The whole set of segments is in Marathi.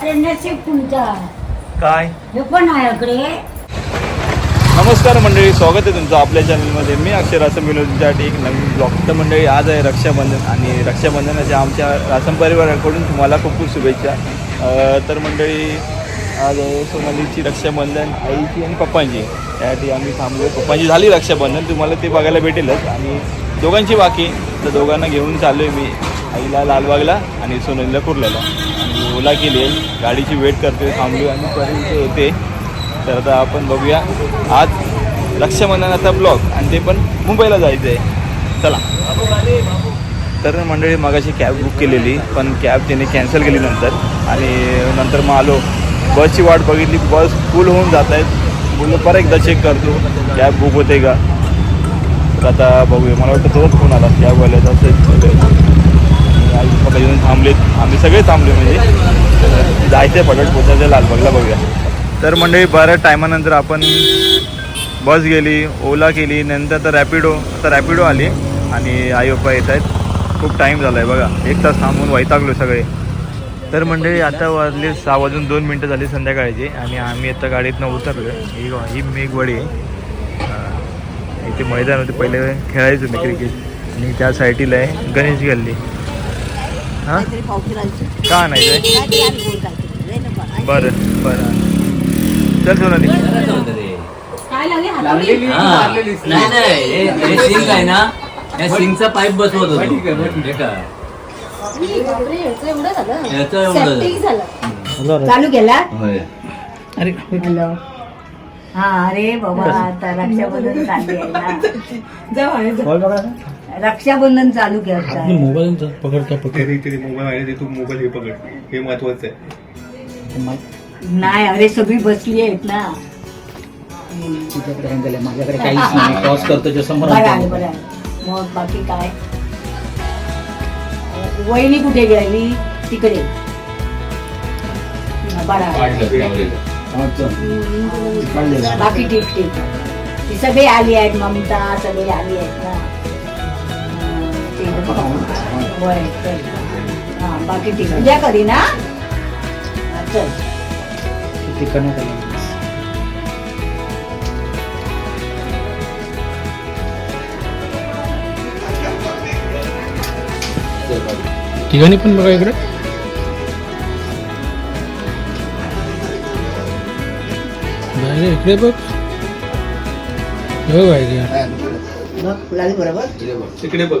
अरे नशीब तुमचा काय? हे पण आहे इकडे. नमस्कार मंडळी स्वागत आहे तुमचं आपल्या चॅनलमध्ये मी अक्षर रासम विनोदसाठी एक नवीन ब्लॉग तर मंडळी आज आहे रक्षाबंधन आणि रक्षाबंधनाच्या आमच्या रासम परिवाराकडून तुम्हाला खूप खूप शुभेच्छा. अं, तर मंडळी आज आहे सोनालीची रक्षाबंधन आईची आणि पप्पांची. यासाठी आम्ही थांबलो. पप्पांची झाली रक्षाबंधन तुम्हाला ते बघायला भेटेलच. आणि दोघांची बाकी. तर दोघांना घेऊन चाललो आहे मी आईला लालबागला आणि सोनालीला कुर्ल्याला. ओला केली गाडीची वेट करते थांबलो आणि परत होते. तर आता आपण बघूया. आज रक्षाबंधनाचा ब्लॉग आणि ते पण मुंबईला जायचं आहे चला. तर मंडळी मगाशी कॅब बुक केलेली पण कॅब त्याने कॅन्सल केली नंतर. आणि नंतर मग आलो. बसची वाट बघितली बस फुल होऊन जात आहेत. बोललो परत एकदा चेक करतो. कॅब बुक होते का? तर आता बघूया. मला वाटतं तोच फोन आला. कॅबवाल्याचा असेल. सगळे थांबले म्हणजे. जायचं आहे पटट पोचायचं लालबागला बघूया. तर मंडळी बऱ्याच टायमानंतर आपण बस गेली ओला केली नंतर तर रॅपिडो आता रॅपिडो आली आणि आई पप्पा येत आहेत. खूप टाईम झाला आहे बघा. एक तास थांबून वैतागलो सगळे. तर मंडळी आता वाजले सहा वाजून दोन मिनटं झाली संध्याकाळची आणि आम्ही आता गाडीतनं उतरलो ही ही मेघवाडी आहे. इथे मैदान होते. पहिले खेळायचो मी क्रिकेट आणि त्या साईटीला आहे गणेश गल्ली. हां? का नाही बरं बरं. चल सोनाली काय लागले? लागलेली हा. मारलेलीच नाही नाही हे- हे सिंक आहे ना. या सिंकचा पाईप बसवत होतो. हे का? याचं एवढं झालं. चालू केला? होय. अरे हॅलो. हा अरे बाबा आता रक्षाबंधन चालली आहे ना. रक्षाबंधन चालू करताय. मोबाईल पकड काय पकड तरी तरी मोबाईल आहे ते तू मोबाईल हे पकड. हे महत्वाचं आहे. नाही अरे सगळी बसली आहेत ना. तुझ्याकडे हँडल आहे माझ्याकडे काहीच नाही टॉस करतो जो समोर बरं आहे. आणतो. बरं आहे. मग बाकी काय? वहिनी कुठे गेली? तिकडे. बरं आहे. काढलं त्यावेळेला. काढलेलं. बाकी ठीक ठीक. ती सगळी आली आहेत ममता सगळी आली आहेत ना. होय, चल. हा, बाकी ठीक उद्या करी ना? हा, चल तिकडनं केलं. ठिकाणी पण बघा इकडे. नाही, इकडे बघ. हो बाई तिकडे बघ.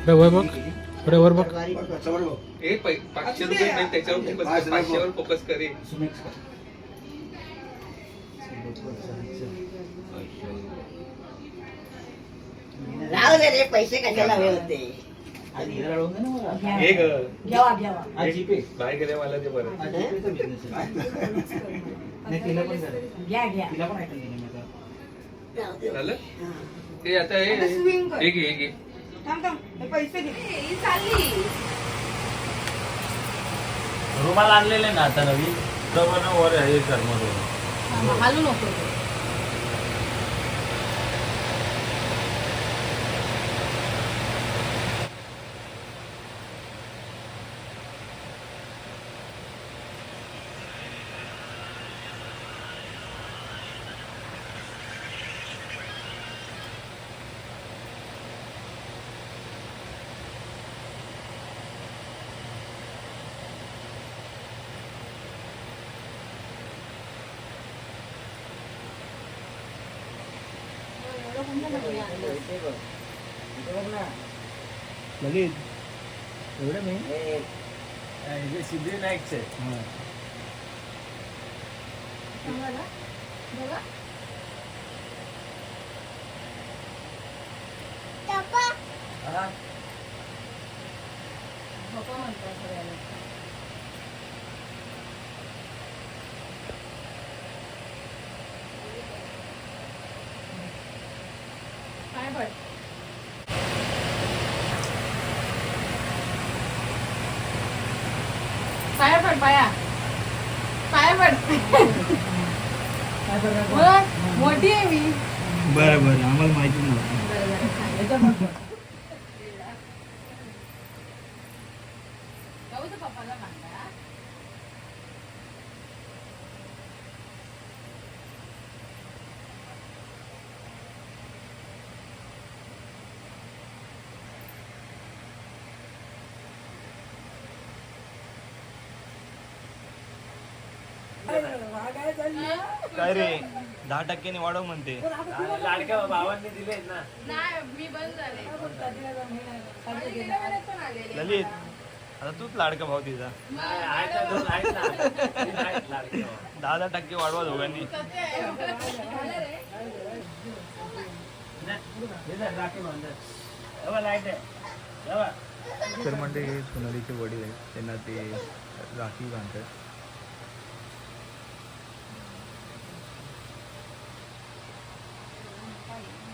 पुढे वर बघ. पुढे वर बघ. हे पाचशे रुपये नाही त्याच्यावर फोकस कर पाचशेवर फोकस करे घ्या. हे ग. घ्यावा घ्यावा बाहेर गेल्या मला ते बरं. घ्या. घ्या झालं? ते आता हे आता swing कर. हे घे हे घे. थांब थांब. हे पैसे घे. रुमाल आणलेले ना आता नवीन? तर वर हे कर हालू नको. लगेच एवढं मी सिद्धिविनायकचे पाया. पड पाया पाया पड मग, मोठी आहे मी. बरं बरं. आम्हाला माहिती काय रे दहा टक्क्याने वाढव म्हणते लाडक्या भावांनी दिले ना नाही मी बंद झाले ललित आता तूच लाडका भाऊ तिचा आहेत ना, दोन आहेत ना. तीन आहेत लाडके भाऊ. दहा दहा टक्के वाढवा दोघांनी हे धर, राखी बांधत. हे बघ, लाइट आहे. हे बघ. तर म्हणजे सोनालीचे वडील आहेत त्यांना ते राखी बांधतात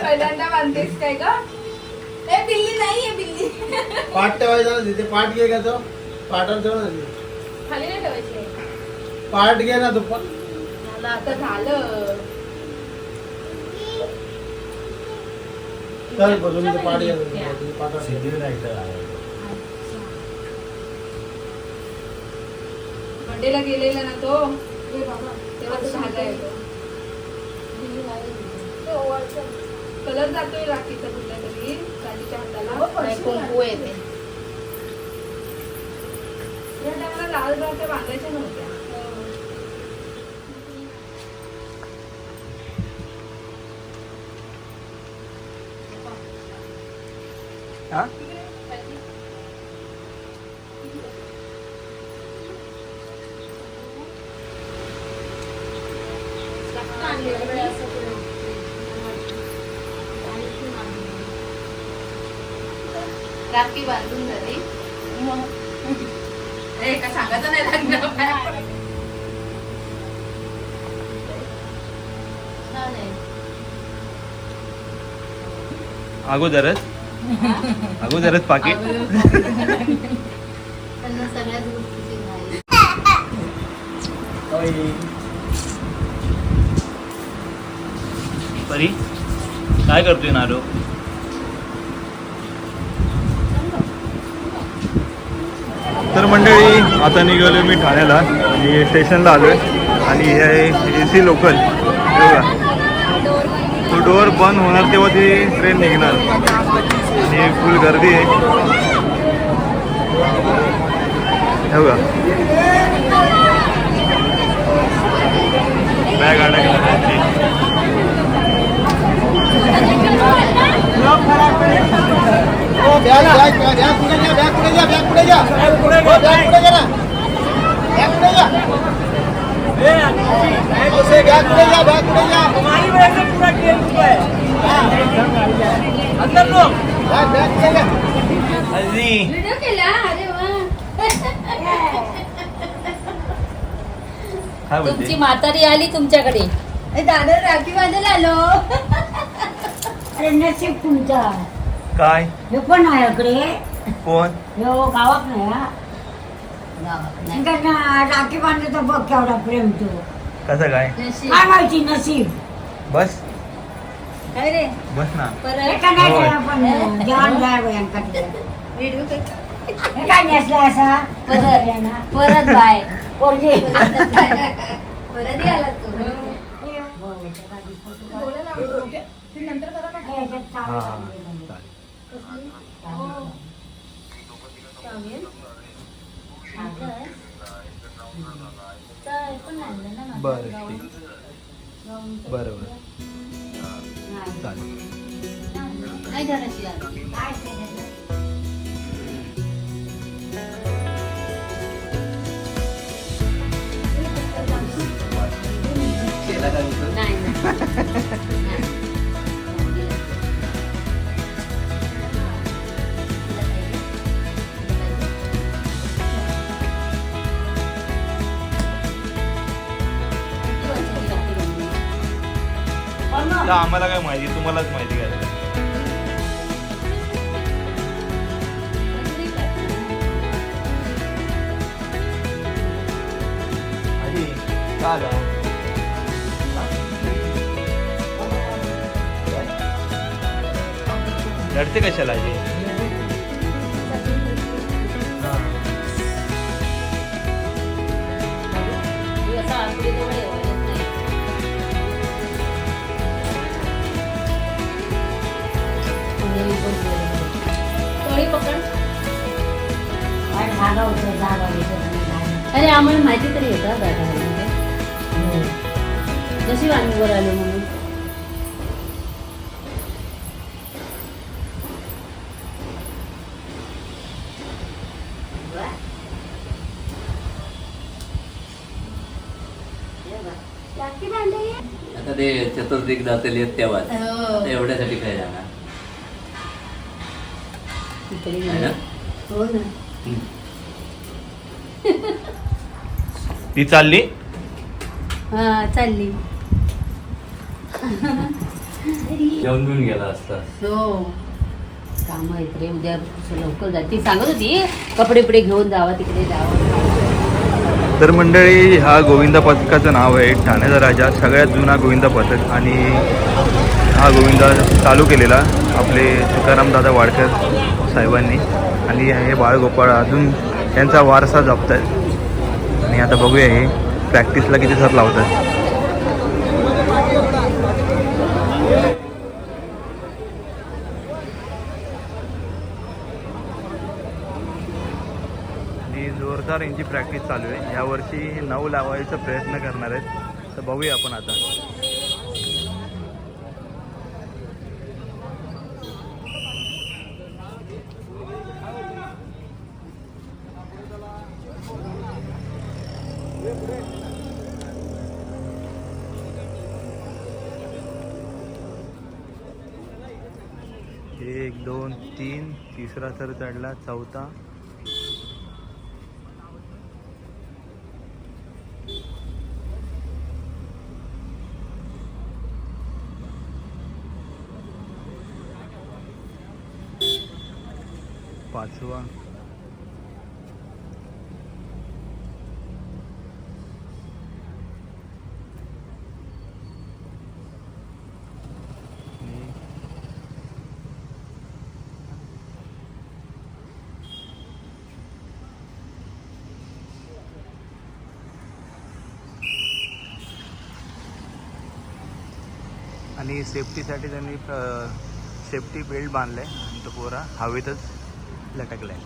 पहिल्यांदा बांधतेस काय का ए बिल्ली नाहीये बिल्ली. पाठ ठेवायचा ना तिथे. पाठ घे का तो? पाठावर ठेव ना तिथे. खाली नाही ठेवायची. पाठ घे ना तू पण. मला आता झालं. चल बसून इथे पाठ घे. तिथे पाठावर ठेव. सिद्धी नाही तर आहे. बर्थडेला गेलेला ना तो. तेव्हा तो झालाय तो. कलर जातोय राखीचा कुठल्या तरी. राखीच्या हाताला. नाही, कुंकू येते. या टायमाला लाल राख्या बांधायच्या नव्हत्या. हा? राखी बांधून झाली. ए का सांगायचं नाही आहे. अगोदरच? अगोदरच पाकिट? परी काय करतोय नारो? तर मंडळी आता निघालो मी ठाण्याला. आणि स्टेशनला आलोय. आणि हे आहे ए सी लोकल बघा. तो डोअर बंद होणार तेव्हा ती ट्रेन निघणार. आणि फुल गर्दी आहे. हे बघा. बॅग अडकली काय तुमची बोलते म्हातारी आली तुमच्याकडे. दादा राखी बांधायला आलो. नशीब तुमचा काय? हे पण आहे इकडे? कोण? हो गावात नाही हा. त्यांना राखी बांधायचं बघ केवढा प्रेम तू. कसं काय. काय माहिती नशीब? बस. काय रे? बस ना. हे परत? काय नाही होय. केलं पण जेवण जाय बयांकडे व्हिडिओ कर. हे काय नेसलं असा? परत. परत बाय. पोरगी. परत याला तू. हा. हा बरं ठीक. बरं बरं चालेल नाही धरायची आज. नाही. नाही. तर आम्हाला काय माहिती? तुम्हालाच माहिती काय? आजी लढते कशाला आम्हाला माहिती तरी होतं बॅटामध्ये जशी वाणीवर आलो म्हणून? आता ते चतुर्दिक जातील येत तेव्हाच. आता एवढ्यासाठी काय जाणार? है ना? हो ना हम्म. ती चालली? हा चालली. जेवण घेऊन गेला असता. हो. काम आहेत रे उद्या लवकर जा ती सांगत होती कपडे बिपडे घेऊन जावा तिकडे जावं. तर मंडळी हा गोविंदा पथकाचं नाव आहे ठाण्याचा राजा. सगळ्यात जुना गोविंदा पथक आणि हा गोविंदा चालू केलेला आपले तुकाराम दादा वाडकर साहेबांनी. आणि हे बाळगोपाळ अजून त्यांचा वारसा जपत आहेत आणि आता बघूया हे प्रॅक्टिसला किती सर लावतात. जोरदार यांची प्रॅक्टिस चालू आहे. यावर्षी नऊ लावायचा प्रयत्न करणार आहेत. तर बघूया आपण आता. एक दोन तीन. तिसरा सर चढला चौथा. पाचवा आणि आणि सेफ्टीसाठी त्यांनी सेफ्टी बेल्ट बांधलाय आणि तो पोरा हवेतच लटकलाय.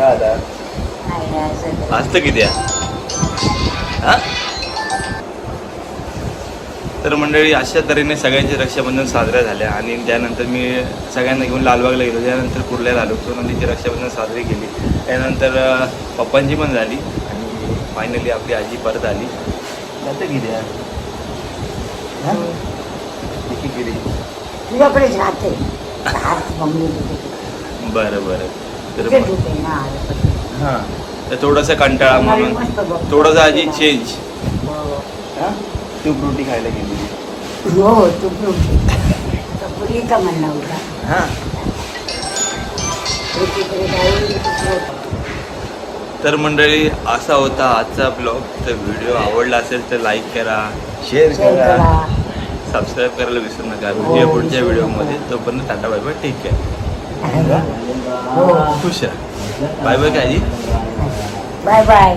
आहे आता असतं किती हा? तर मंडळी अशा तऱ्हेने सगळ्यांचे रक्षाबंधन साजऱ्या झाल्या आणि त्यानंतर मी सगळ्यांना घेऊन लालबागला गेलो. त्यानंतर कुर्ल्याला आलो. सोनंदीची रक्षाबंधन साजरी केली. त्यानंतर पप्पांची पण झाली आणि फायनली आपली आजी परत आली. जातं किती आहे? हात मम्मी. बरं बरं. तर हां. तर थोडासा कंटाळा म्हणून. थोडासा आजी चेंज हो. तूप रोटी खायला गेली. हो तू पण. आता पुरी का म्हणणं होता हां. तर मंडळी असा होता आजचा ब्लॉग तर व्हिडिओ आवडला असेल तर लाईक करा शेअर करा. करा. सबस्क्राईब करायला विसरू नका. भेटूया पुढच्या व्हिडिओमध्ये तोपर्यंत टाटा बाय बाय ठीक आहे खुश राहा. बाय बाय काय बाय बाय